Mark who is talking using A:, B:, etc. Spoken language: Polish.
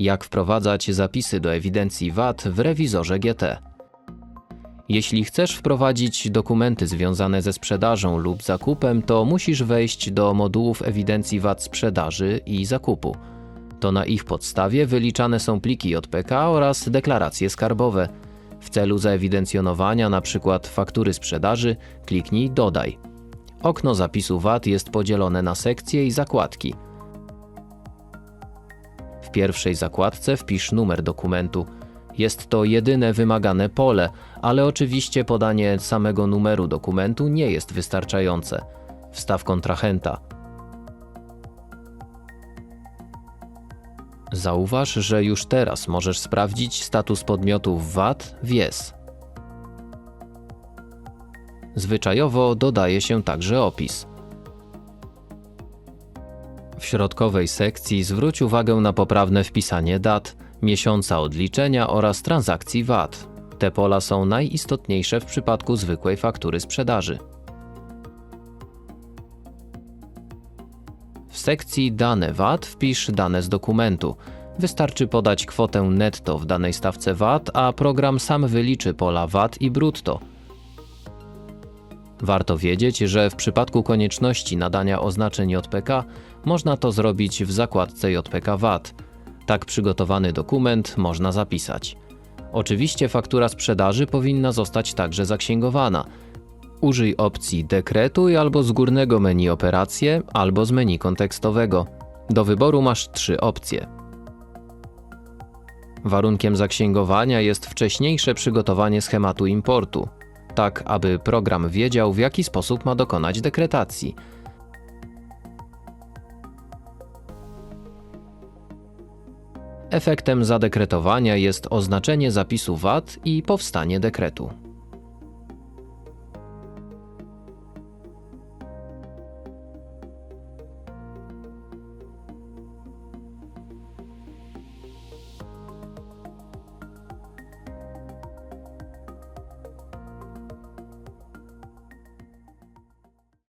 A: Jak wprowadzać zapisy do ewidencji VAT w rewizorze GT? Jeśli chcesz wprowadzić dokumenty związane ze sprzedażą lub zakupem, to musisz wejść do modułów ewidencji VAT sprzedaży i zakupu. To na ich podstawie wyliczane są pliki JPK oraz deklaracje skarbowe. W celu zaewidencjonowania np. faktury sprzedaży kliknij Dodaj. Okno zapisu VAT jest podzielone na sekcje i zakładki. W pierwszej zakładce wpisz numer dokumentu. Jest to jedyne wymagane pole, ale oczywiście podanie samego numeru dokumentu nie jest wystarczające. Wstaw kontrahenta. Zauważ, że już teraz możesz sprawdzić status podmiotów VAT w YES. Zwyczajowo dodaje się także opis. W środkowej sekcji zwróć uwagę na poprawne wpisanie dat, miesiąca odliczenia oraz transakcji VAT. Te pola są najistotniejsze w przypadku zwykłej faktury sprzedaży. W sekcji Dane VAT wpisz dane z dokumentu. Wystarczy podać kwotę netto w danej stawce VAT, a program sam wyliczy pola VAT i brutto. Warto wiedzieć, że w przypadku konieczności nadania oznaczeń JPK można to zrobić w zakładce JPK VAT. Tak przygotowany dokument można zapisać. Oczywiście faktura sprzedaży powinna zostać także zaksięgowana. Użyj opcji dekretuj albo z górnego menu operacje, albo z menu kontekstowego. Do wyboru masz trzy opcje. Warunkiem zaksięgowania jest wcześniejsze przygotowanie schematu importu, tak aby program wiedział w jaki sposób ma dokonać dekretacji. Efektem zadekretowania jest oznaczenie zapisu VAT i powstanie dekretu.